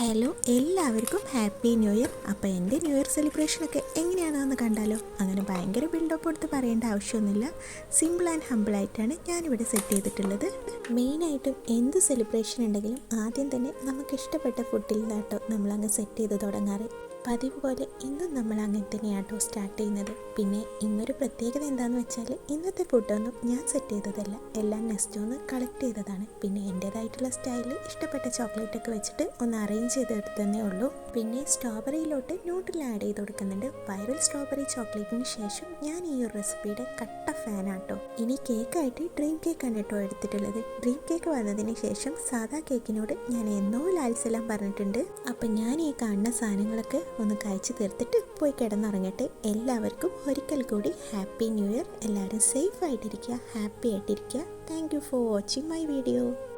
Hello എല്ലാവർക്കും happy new year. അപ്പോൾ എന്റെ ന്യൂ ഇയർ സെലിബ്രേഷനൊക്കെ എങ്ങനെയാണെന്ന് കണ്ടാലോ? അങ്ങനെ ഭയങ്കര ബിൽഡപ്പ് കൊടുത്ത് പറയേണ്ട ആവശ്യമൊന്നുമില്ല. സിമ്പിൾ ആൻഡ് ഹമ്പിളായിട്ടാണ് ഞാനിവിടെ സെറ്റ് ചെയ്തിട്ടുള്ളത്. മെയിനായിട്ടും എന്ത് സെലിബ്രേഷൻ ഉണ്ടെങ്കിലും ആദ്യം തന്നെ നമുക്ക് ഇഷ്ടപ്പെട്ട ഫുഡിൽ നിന്നാട്ടോ നമ്മളങ്ങ് സെറ്റ് ചെയ്ത് തുടങ്ങാറ്. പതിവ് പോലെ ഇന്നും നമ്മൾ അങ്ങനെ തന്നെയാട്ടോ സ്റ്റാർട്ട് ചെയ്യുന്നത്. പിന്നെ ഇന്നൊരു പ്രത്യേകത എന്താണെന്ന് വെച്ചാൽ ഇന്നത്തെ ഫുഡൊന്നും ഞാൻ സെറ്റ് ചെയ്തതല്ല. എല്ലാം നെക്സ്റ്റ് ഒന്ന് കളക്ട് ചെയ്തതാണ്. പിന്നെ എന്റേതായിട്ടുള്ള സ്റ്റൈലിൽ ഇഷ്ടപ്പെട്ട ചോക്ലേറ്റൊക്കെ വെച്ചിട്ട് ഒന്ന് അറേഞ്ച് ചെയ്തെടുത്തതേ ഉള്ളൂ. പിന്നെ സ്ട്രോബെറിയിലോട്ട് ന്യൂട്രൽ ആഡ് ചെയ്ത് കൊടുക്കുന്നുണ്ട്. വൈറൽ സ്ട്രോബെറി ചോക്ലേറ്റിന് ശേഷം ഞാൻ ഈ ഒരു റെസിപ്പിയുടെ കട്ട ഫാനാട്ടോ. ഇനി കേക്കായിട്ട് ഡ്രീം കേക്കാണ് കേട്ടോ എടുത്തിട്ടുള്ളത്. ഡ്രീം കേക്ക് വന്നതിന് ശേഷം സാധാ കേക്കിനോട് ഞാൻ എന്നോ ലാൽസെല്ലാം പറഞ്ഞിട്ടുണ്ട്. അപ്പം ഞാൻ ഈ കാണുന്ന സാധനങ്ങളൊക്കെ ഒന്ന് കഴിച്ചു തീർത്തിട്ട് പോയി കിടന്നുറങ്ങട്ടെ. എല്ലാവർക്കും ഒരിക്കൽ കൂടി ഹാപ്പി ന്യൂ ഇയർ. എല്ലാവരും സേഫ് ആയിട്ടിരിക്കുക ഹാപ്പി ആയിട്ടിരിക്കുക. Thank you for watching my video.